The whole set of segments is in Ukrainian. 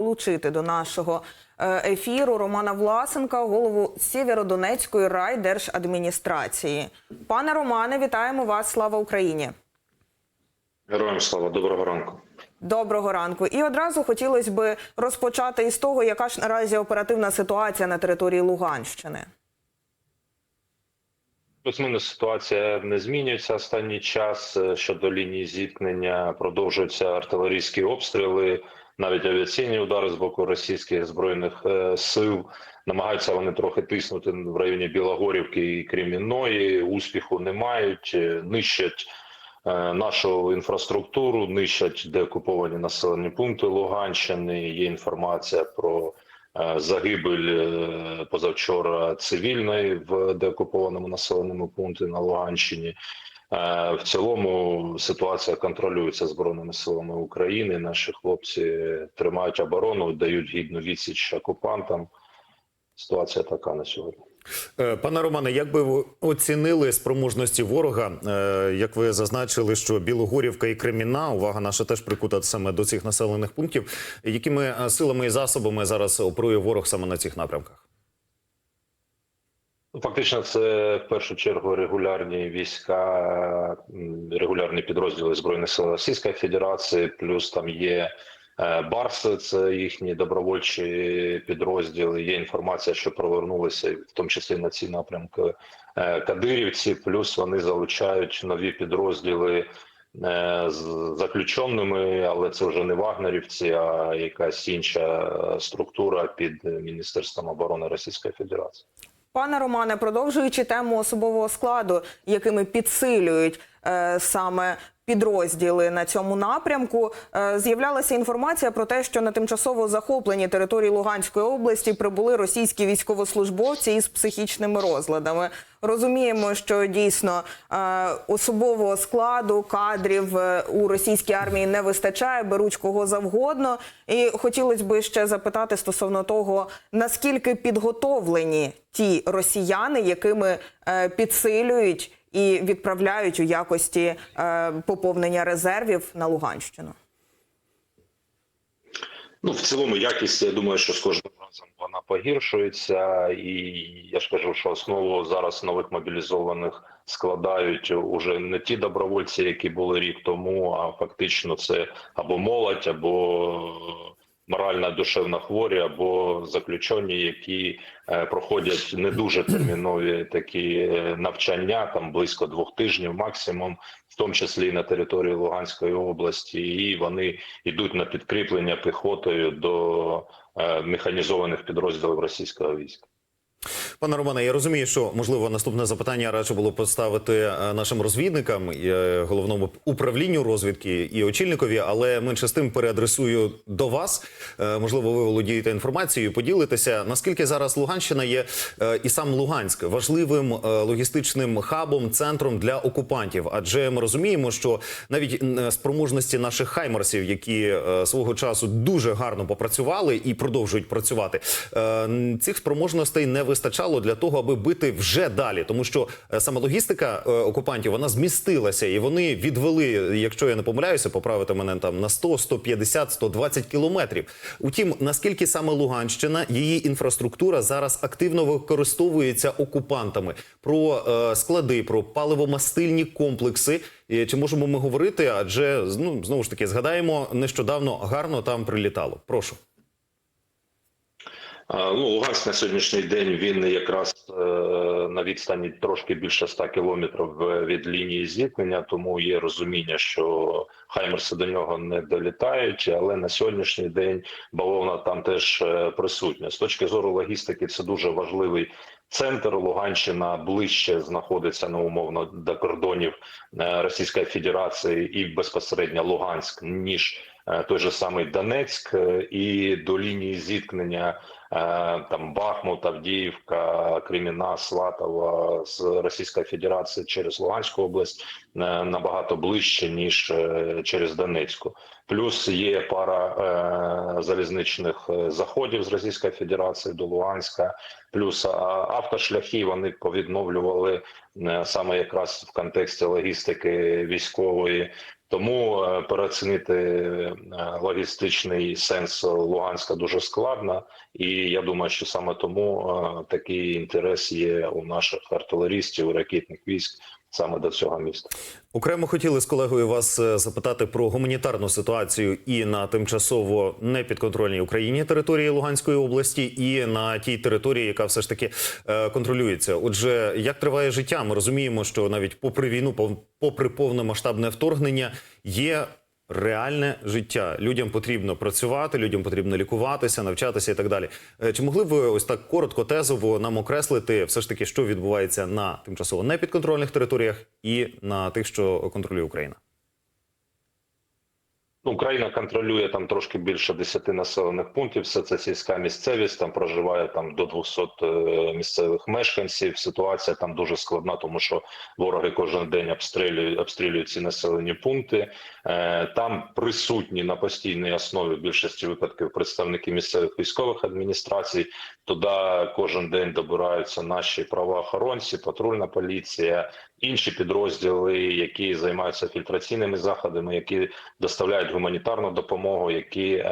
долучити до нашого е, ефіру Романа Власенка, голову Сєвєродонецької райдержадміністрації. Пане Романе, вітаємо вас! Слава Україні! Героям слава, доброго ранку. Доброго ранку. І одразу хотілося б розпочати із того, яка ж наразі оперативна ситуація на території Луганщини. Плюс-мінус ситуація не змінюється останній час Е, щодо лінії зіткнення. Продовжуються артилерійські обстріли, навіть авіаційні удари з боку російських збройних е, сил. Намагаються вони трохи тиснути в районі Білогорівки і Кремінної. Успіху не мають, е, нищать е, нашу інфраструктуру, нищать деокуповані населені пункти Луганщини. Є інформація про загибель позавчора цивільної в деокупованому населеному пункті на Луганщині. Е, В цілому ситуація контролюється збройними силами України. Наші хлопці тримають оборону, дають гідну відсіч окупантам. Ситуація така на сьогодні. Е, Пане Романе, як би ви оцінили спроможності ворога? Е, Як ви зазначили, що Білогорівка і Креміна, увага наша теж прикута саме до цих населених пунктів. Якими силами і засобами зараз оперує ворог саме на цих напрямках? Ну, Фактично, це в першу чергу регулярні війська, регулярні підрозділи збройних сил Російської Федерації, плюс там є е, Барси, це їхні добровольчі підрозділи. Є інформація, що провернулися, в тому числі на ці напрямки е, Кадирівці. Плюс вони залучають нові підрозділи е, з заключеними, але це вже не вагнерівці, а якась інша структура під Міністерством оборони Російської Федерації. Пане Романе, продовжуючи тему особового складу, якими підсилюють саме підрозділи на цьому напрямку, е, з'являлася інформація про те, що на тимчасово захопленій території Луганської області прибули російські військовослужбовці із психічними розладами. Розуміємо, що дійсно е, особового складу кадрів е, у російській армії не вистачає, беруть кого завгодно. І хотілося б ще запитати стосовно того, наскільки підготовлені ті росіяни, якими е, підсилюють і відправляють у якості е, поповнення резервів на Луганщину. Ну, в цілому, якість, я думаю, що з кожним разом вона погіршується, і я ж кажу, що основу зараз нових мобілізованих складають уже не ті добровольці, які були рік тому, а фактично це або молодь, або моральна душевна хворі, або заключені, які е, проходять не дуже термінові такі е, навчання, там близько двох тижнів максимум, в тому числі і на території Луганської області, і вони йдуть на підкріплення піхотою до е, механізованих підрозділів російського війська. Пане Романе, я розумію, що можливо наступне запитання радше було поставити е, нашим розвідникам, е, головному управлінню розвідки і очільникові, але менше з тим переадресую до вас. Е, Можливо, ви володієте інформацією, поділитеся. Наскільки зараз Луганщина є і сам Луганськ важливим логістичним хабом, центром для окупантів? Адже ми розуміємо, що навіть спроможності наших хаймарсів, які свого часу дуже гарно попрацювали і продовжують працювати, цих спроможностей не вистачало для того, аби бити вже далі, тому що е, саме логістика е, окупантів вона змістилася, і вони відвели, якщо я не помиляюся, поправити мене там на 100, 150, 120 кілометрів. Утім, наскільки саме Луганщина, її інфраструктура зараз активно використовується окупантами про е, склади, про паливомастильні комплекси. І Чи можемо ми говорити? Адже ну знову ж таки згадаємо нещодавно гарно там прилітало. Прошу. Ну, Луганськ на сьогоднішній день він якраз е, на відстані трошки більше 100 кілометрів е, від лінії зіткнення, тому є розуміння, що хаймерси до нього не долітають, але на сьогоднішній день бавовна там теж е, присутня. З точки зору логістики, це дуже важливий центр. Луганщина ближче знаходиться ну, умовно до кордонів Російської Федерації і безпосередньо Луганськ, ніж той же самий Донецьк, е, і до лінії зіткнення е, там Бахмут, Авдіївка, Креміна, Сватова з Російської Федерації через Луганську область е, набагато ближче ніж е, через Донецьку. Плюс є пара е, залізничних е, заходів з Російської Федерації до Луганська, плюс автошляхи вони повідновлювали е, саме якраз в контексті логістики військової Тому е, переоцінити е, логістичний сенс Луганська дуже складно, і я думаю, що саме тому е, такий інтерес є у наших артилерістів, ракетних військ саме до цього міста. Окремо хотіли з колегою вас е, запитати про гуманітарну ситуацію і на тимчасово непідконтрольній Україні території Луганської області, і на тій території, яка все ж таки е, контролюється. Отже, як триває життя? Ми розуміємо, що навіть попри війну, попри повномасштабне вторгнення, є реальне життя. Людям потрібно працювати, людям потрібно лікуватися, навчатися і так далі. Е, Чи могли б ви ось так коротко, тезово нам окреслити все ж таки, що відбувається на тимчасово непідконтрольних територіях і на тих, що контролює Україна? Ну, Україна контролює там трошки більше 10 населених пунктів. Все це сільська місцевість. Там проживає там до 200 е, місцевих мешканців. Ситуація там дуже складна, тому що вороги кожен день обстрілюють, обстрілюють ці населені пункти. Е, Там присутні на постійній основі в більшості випадків представники місцевих військових адміністрацій. Туди кожен день добираються наші правоохоронці, патрульна поліція, інші підрозділи, які займаються фільтраційними заходами, які доставляють гуманітарну допомогу, які е,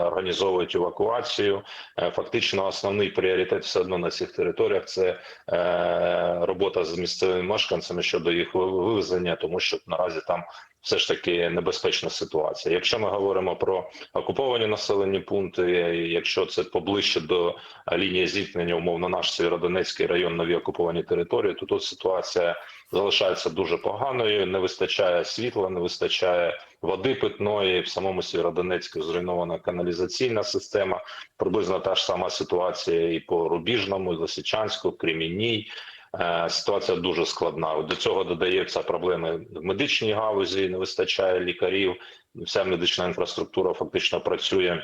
організовують евакуацію. Е, фактично, основний пріоритет все одно на цих територіях це е, робота з місцевими мешканцями щодо їх вивезення, тому що наразі там все ж таки небезпечна ситуація. Якщо ми говоримо про окуповані населені пункти, якщо це поближче до лінії зіткнення, умовно, наш Сєвєродонецький район, нові окуповані території, то тут ситуація залишається дуже поганою. Не вистачає світла, не вистачає води питної. В самому Сєвєродонецьку зруйнована каналізаційна система. Приблизно та ж сама ситуація і по Рубіжному, і Лисичанську, Кремінній. Е, Ситуація дуже складна. До цього додаються проблеми в медичній галузі. Не вистачає лікарів. Вся медична інфраструктура фактично працює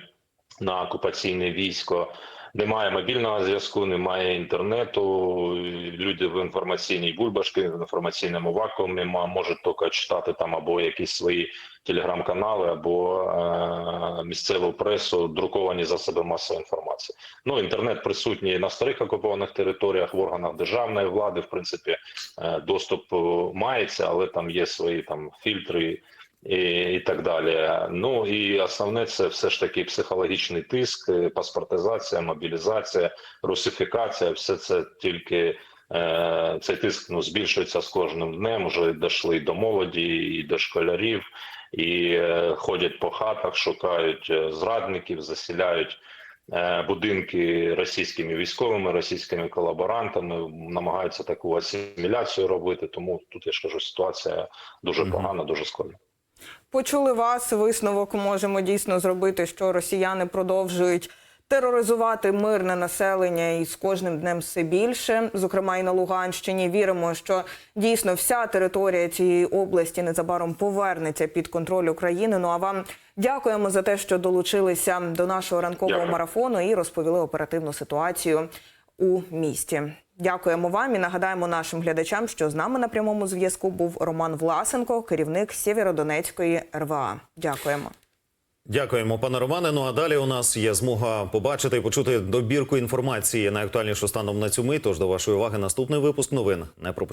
на окупаційне військо. Немає мобільного зв'язку, немає інтернету. Люди в інформаційній бульбашці, в інформаційному вакуумі можуть тільки читати там або якісь свої телеграм-канали, або е- місцеву пресу, друковані засоби масової інформації. Ну інтернет присутній на старих окупованих територіях в органах державної влади. В принципі, е, доступ е, мається, але там є свої там фільтри і, і так далі. Ну і основне це все ж таки психологічний тиск, е, паспортизація, мобілізація, русифікація. Все це тільки е, цей тиск ну збільшується з кожним днем. Вже дійшли до молоді, і до школярів, і е, ходять по хатах, шукають зрадників, засіляють. Будинки російськими військовими, російськими колаборантами намагаються таку асиміляцію робити. Тому тут я ж кажу, ситуація дуже погана, дуже складна. Почули вас. Висновок можемо дійсно зробити, що росіяни продовжують тероризувати мирне населення і з кожним днем все більше. Зокрема, і на Луганщині віримо, що дійсно вся територія цієї області незабаром повернеться під контроль України. Ну а вам дякуємо за те, що долучилися до нашого ранкового Дякую. марафону і розповіли оперативну ситуацію у місті. Дякуємо вам і нагадаємо нашим глядачам, що з нами на прямому зв'язку був Роман Власенко, керівник Сєвєродонецької РВА. Дякуємо. Дякуємо, пане Романе. Ну а далі у нас є змога побачити і почути добірку інформації найактуальнішу станом на цю мить. Тож до вашої уваги наступний випуск новин. Не пропустіть.